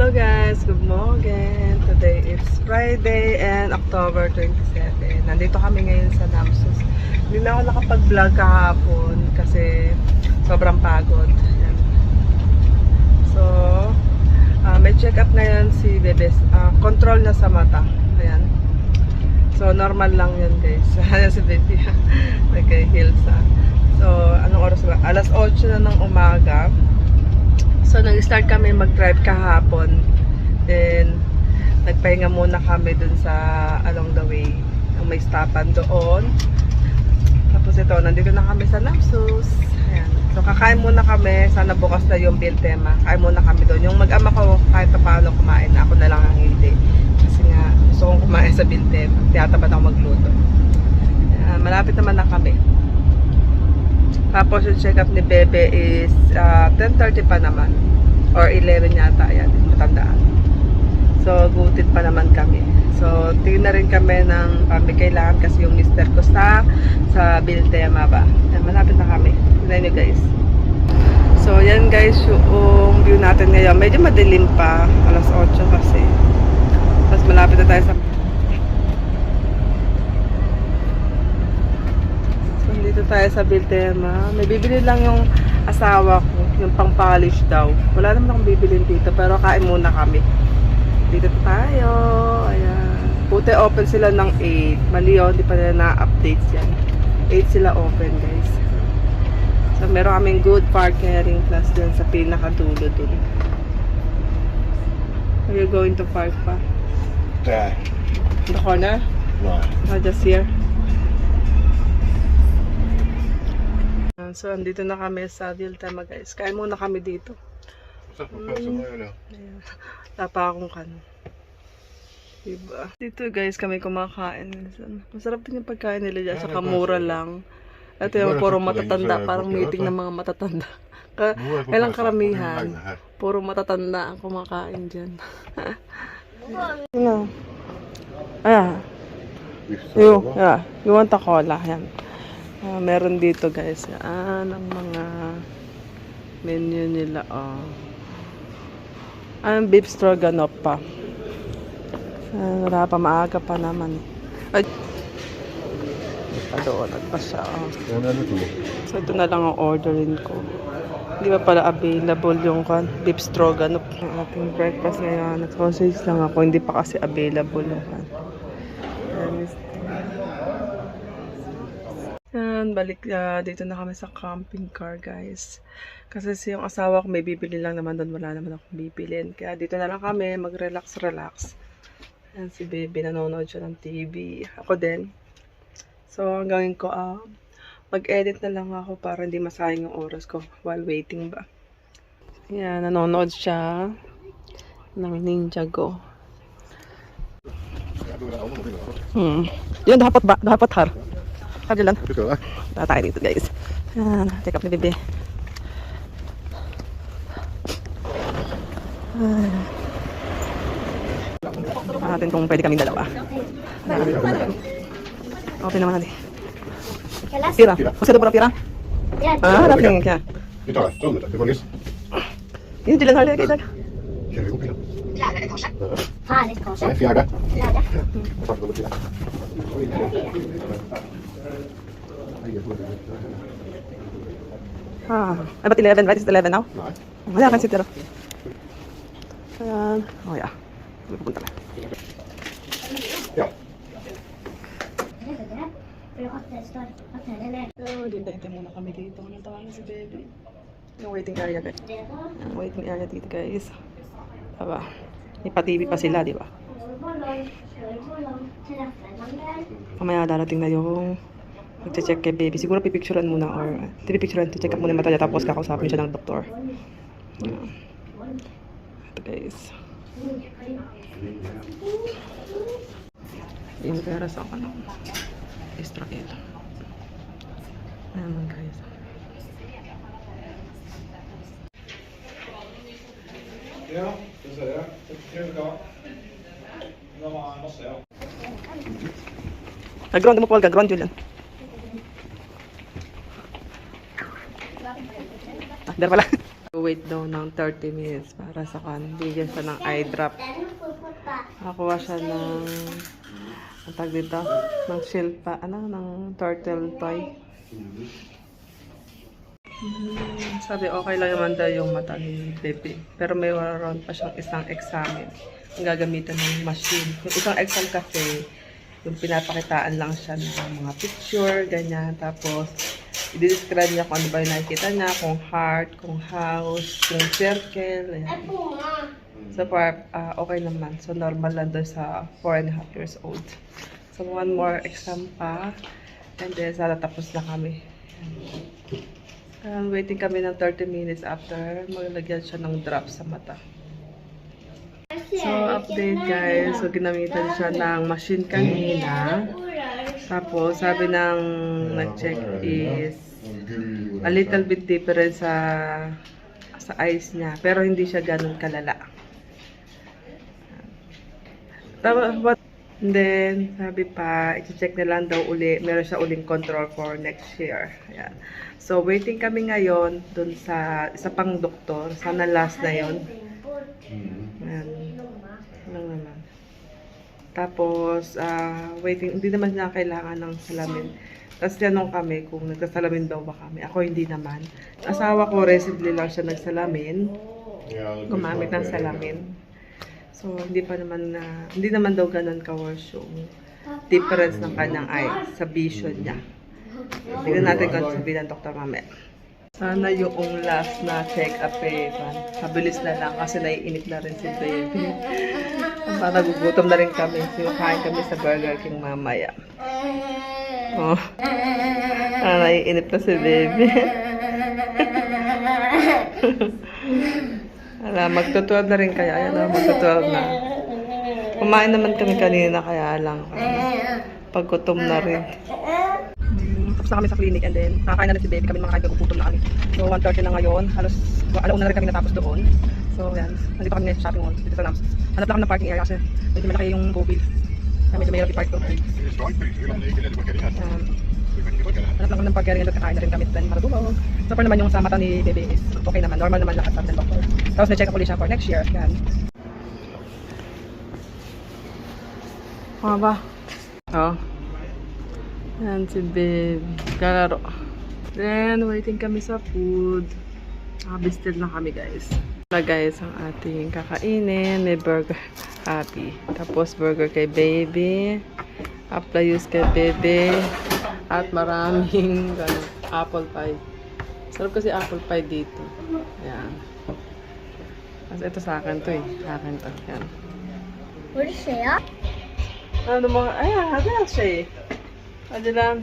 Hello guys, good morning. Today is Friday and October 27. Nandito kami ngayon sa Namsus. Hindi na ako nakapag-vlog kahapon kasi sobrang pagod. So, ah, may check-up ngayon si Bebes. Ah, control na sa mata. Ayan. So, normal lang yun guys. Ayan si Baby. Nagka-heal sa. So, anong oras ba? Alas 8 na ng umaga. So, nag-start kami mag-drive kahapon. Then, nagpahinga muna kami dun sa along the way. Ang may stopan doon. Tapos ito, nandito na kami sa Namsus. Ayan. So, kakain muna kami. Sana bukas na yung bill tema. Kain muna kami doon. Yung mag-ama ko, kahit pa paano kumain. Ako na lang ang hindi. Kasi nga, gusto kong kumain sa bill tema. Tiyatapat ako magluto. Ayan, malapit naman na kami. Tapos yung check-up ni Bebe is ah, 10.30 pa naman. Or 11 yata. Ayan, matandaan. So, gutit pa naman kami. So, tingin na rin kami ng kami kailangan kasi yung mister ko sa sa Biltema ba. Ayan, malapit na kami. Tignan nyo guys. So, yan guys yung view natin ngayon. Medyo madilim pa. Alas 8 kasi. Tapos malapit na tayo sa So, dito tayo sa Biltema. May bibili lang yung asawa ko, yung pang polish daw. Wala naman akong bibilin dito, pero kain muna kami. Dito tayo. Ayan. Buti open sila ng 8. Mali yun, hindi pa nila na-updates yan. 8 sila open, guys. So, meron kaming good parking plus dun sa pinakadulo dun. Are you going to park pa? In the corner? Right. Oh, just here. Ah, So, andito na kami sa Viltama guys. Kain muna kami dito. What's up, Professor Lionel? Ayan. Wala pa akong kan. Diba? Dito guys kami kumakain. Masarap din yung pagkain nila dyan. Ah, Saka mura lang. Ito yung puro matatanda. sa Parang meeting ng mga matatanda. Ka kailang karamihan. Puro matatanda ang kumakain dyan. Ano? Ayan. You, yeah, you want a cola. Yan. Ah, meron dito guys. Yan ang mga menu nila. Oh. Ang beef stroganoff pa. Ah, wala pa, maaga pa naman. Ay, pa doon, at pa siya. Oh. So, ito na lang ang orderin ko. Hindi pa pala available yung kan, beef stroganoff. Ang ating breakfast ngayon. Nag-sausage lang ako. Hindi pa kasi available yung kan. Yan, is- Balik ah, dito na kami sa camping car, guys. Kasi si yung asawa ko may bibili lang naman doon, wala naman akong bibilin. Kaya dito na lang kami, mag-relax, relax. Yan, si baby, nanonood siya ng TV. Ako din. So, ang gawin ko, ah, mag-edit na lang ako para hindi masayang yung oras ko while waiting ba. Yan, nanonood siya ng Ninjago. Hmm. Yan, dapat ba? Dapat har. Kaya lang. Ito ah. Tata tayo dito guys. Yan, check up ni bebe. Ah. natin kung pwede kaming dalawa. Okay naman natin. Pira. Masih ada berapa pira? Ah, ada pira kya? Ito ah. Ito ah. Ito. Ini jalan hari kita. Kaya ko pila. Kanskje? Har litt, kanskje? Ay, fjärde. Pila. Ay, Ah, about 11, right? It's 11 now. Nei. Wala kan sitter. Ayan. Oh ja. May pupunta na. Ned. Oh, hintay-hintay muna kami dito. Anong tawagan si baby? Yung waiting area guys. Yung waiting area dito guys. Diba? May pa-TV pa sila, di kjør ballong, treffer man der. Mamaya darating na yung magche-check kay baby. Siguro pipicturean muna or pipicturean, check up muna yung mata niya tapos kakausapin siya ng doktor. Yan. Ito guys. Yung pera sa ano. Israel. Ayan guys. Ja, det ser jeg. Det. Nag-ground mo po, nag-ground yun lang. Ah, der pala. Wait daw ng 30 minutes para sa kan. Bigyan siya ng eye drop. Nakakuha siya ng ang tag dito, ng shell pa, ano, ng turtle toy. Hmm, sabi okay lang naman daw yung mata ni baby. Pero may waron pa siyang isang examen. Ang gagamitan ng machine. Yung isang exam kasi, yung pinapakitaan lang siya ng mga picture, ganyan. Tapos, i-describe niya kung ano ba yung nakikita niya, kung heart, kung house, kung circle, ayan. So far, ah, okay naman. So normal lang doon sa 4 and a half years old. So one more exam pa. And then sana tapos na kami. Um, waiting kami ng 30 minutes after maglagyan siya ng drop sa mata. So update guys. So ginamitan siya ng machine kanina. Tapos sabi ng nag-check is a little bit different sa sa eyes niya. Pero hindi siya ganun kalala. But and then, sabi pa, i-check na lang daw uli, meron siya uling control for next year. Ayan. So, waiting kami ngayon dun sa isa pang doktor. Sana last na yon. Ayan. Lang naman. Tapos, ah, waiting, hindi naman niya kailangan ng salamin. Tapos tinanong kami kung nagsasalamin daw ba kami. Ako hindi naman. Asawa ko, recently lang siya nagsalamin. Gumamit ng salamin. So, hindi pa naman na, hindi naman daw ganun ka-worse yung difference ng kanyang eye sa vision niya. Tignan natin kung sabihin ng Dr. Mamel. Sana yung last na check-up eh, mabilis na lang kasi naiinip na rin si baby. Para gugutom na rin kami. Sinukain kami sa Burger King mamaya. Oh. Ah, naiinip na si baby. Ala, magtutuwag na rin kaya. Ayan na, magtutuwag na. Kumain naman kami kanina kaya lang. ano, Paggutom na rin. Tapos na kami sa clinic and then nakakain na rin si baby. Kami mga kahit nagugutom na kami. So 1.30 na ngayon. Halos alauna na rin kami natapos doon. So yan. Nandito kami ngayon sa shopping mall. Dito sa Nams. Hanap lang kami ng parking area kasi medyo malaki yung mobile. Kaya medyo mahirap i-park doon. Um, Hanap lang kami ng pagkain doon, kakain na rin kami then marutulog. So far naman yung sa mata ni baby is okay naman, normal naman lahat sabi ng doctor. Tapos na-check up ulit siya for next year. Yan. Mga ba? Oh. Yan si babe. Kalaro. Then, waiting kami sa food. Nakabistil na kami guys. Na guys, ang ating kakainin. May burger. Happy. Tapos burger kay baby. Aplayus kay baby. At maraming ganun, apple pie. Sarap kasi apple pie dito. Yan. Kasi ito sa akin to eh. Sa akin to. Yan. What is it? Ano mga, ay, hada siya eh. Hada lang.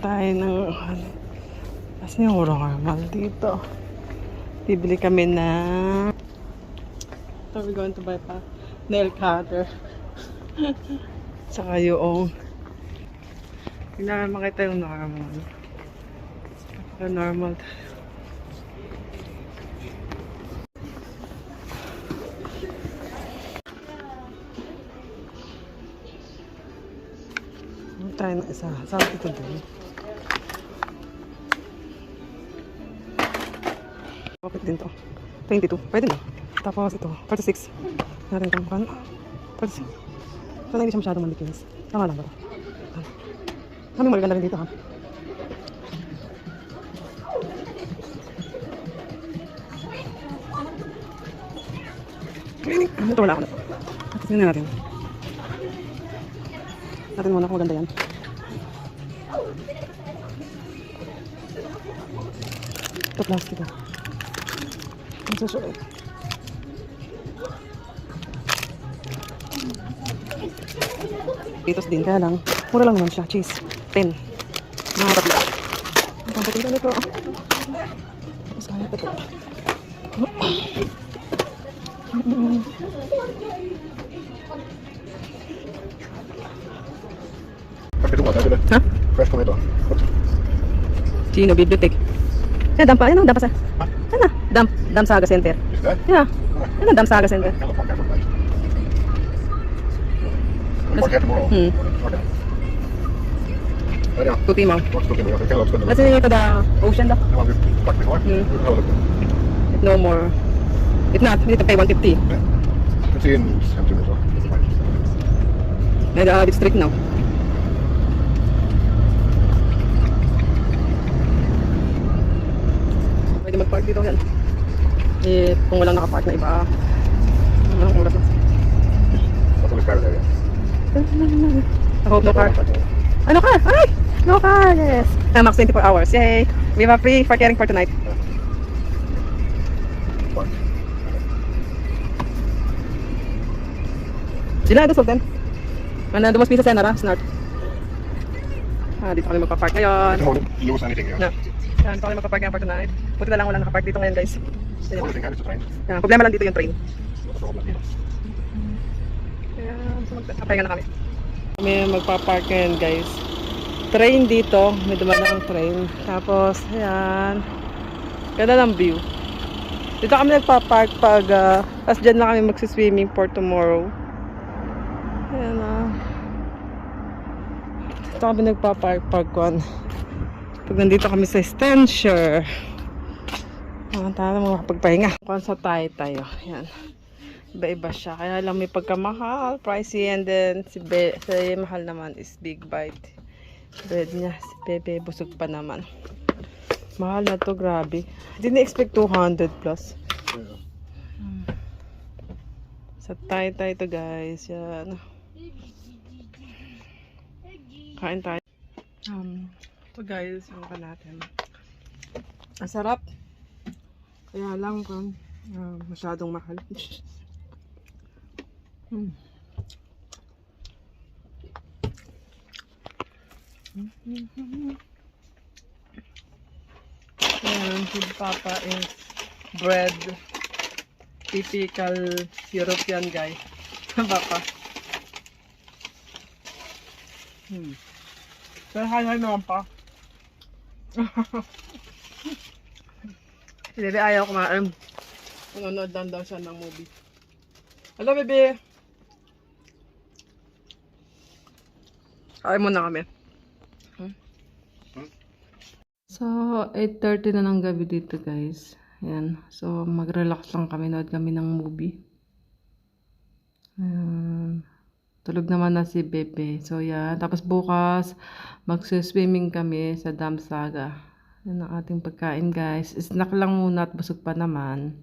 Tayo ng ano. Kasi yung normal dito. Bibili kami ng So we're going to buy pa nail cutter. Saka yung Kailangan makita yung normal. Yung normal. Ano tayo na isa? Saan ito din? Kapit din to. 22. Pwede na. Tapos ito, 46. Natin itong kan. 46. Sana hindi siya masyadong malikis. Tama lang ba? Tama. Kaming magaganda rin dito ha. Ito wala ako na. Tingnan natin. Natin muna kung maganda yan. Ito plastic ah. Ang susunod. Pitos din, kaya lang, mura lang naman siya, cheese. 10. Mga tatlo. Ang pampating ka nito. Tapos kaya pa ito. Ha? Fresh tomato. Chino Bibliothèque. Yan, dampa. Yan, dampa sa. Yan na, damp. Damp Saga Center. Is that? Yan. Yan na, damp Saga Center. I'll park that for tonight. We'll park that tomorrow. Hmm. Okay. Right now. Tuti mo. What's looking at? Okay, let's go. Let's say to the ocean car. Hmm. No more. If not, we need to pay 150. Let's see in Hampton as well. May uh, district now. Pwede mag-park dito yan. Eh, kung walang nakapark na iba, anong oras na? The cars area. No car. Ano car? Ay! No car! Yes! Uh, max 24 hours. Yay! We have a free parking for tonight. Sila, doon sultan. Ano, dumas pisa sa Nara, snart. Ah, dito kami magpa-park ngayon. Don't lose anything. No. Yan, dito kami magpa-park ngayon for tonight. Buti na lang wala nakapark dito ngayon, guys. Ayan. Yan, problema lang dito yung train. Magpapahinga na kami. Kami magpa-park ngayon, guys. Train dito. May dumadang train. Tapos, ayan. Ganda ng view. Dito kami nagpa-park pag, uh, tapos dyan lang kami magsiswimming for tomorrow. Ayan ah. Dito kami nagpa-park pag, kwan. Pag nandito kami sa Stenshire. Mga tayo makapagpahinga. Kung sa tayo tayo. Ayan. Iba-iba siya. Kaya lang may pagkamahal, pricey, and then si, Be si mahal naman is Big Bite. Bread niya, si Bebe, busog pa naman. Mahal na to, grabe. Didn't expect 200 plus. Hmm. Sa tayo to guys. Yan. Kain tayo. Um, ito guys, yung ka natin. Ang sarap. Kaya lang kung ah, masyadong mahal. Mm. Ayan, si Papa is bread. Typical European guy. Papa. Hmm. Pero hi-hi naman pa. Bebe ayaw kumain. Nanonood lang daw siya ng movie. Hello, Bebe! Kain muna kami. So, 8.30 na ng gabi dito, guys. Ayan. So, mag-relax lang kami. Nood kami ng movie. Ayan. Tulog naman na si Bebe. So, yan. Tapos bukas, magsiswimming kami sa Dam Saga. Yan ang ating pagkain, guys. Snack lang muna at busog pa naman.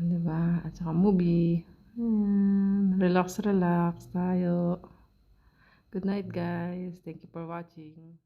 Diba? At saka movie. Ayan. Relax, relax tayo. Good night, guys. Thank you for watching.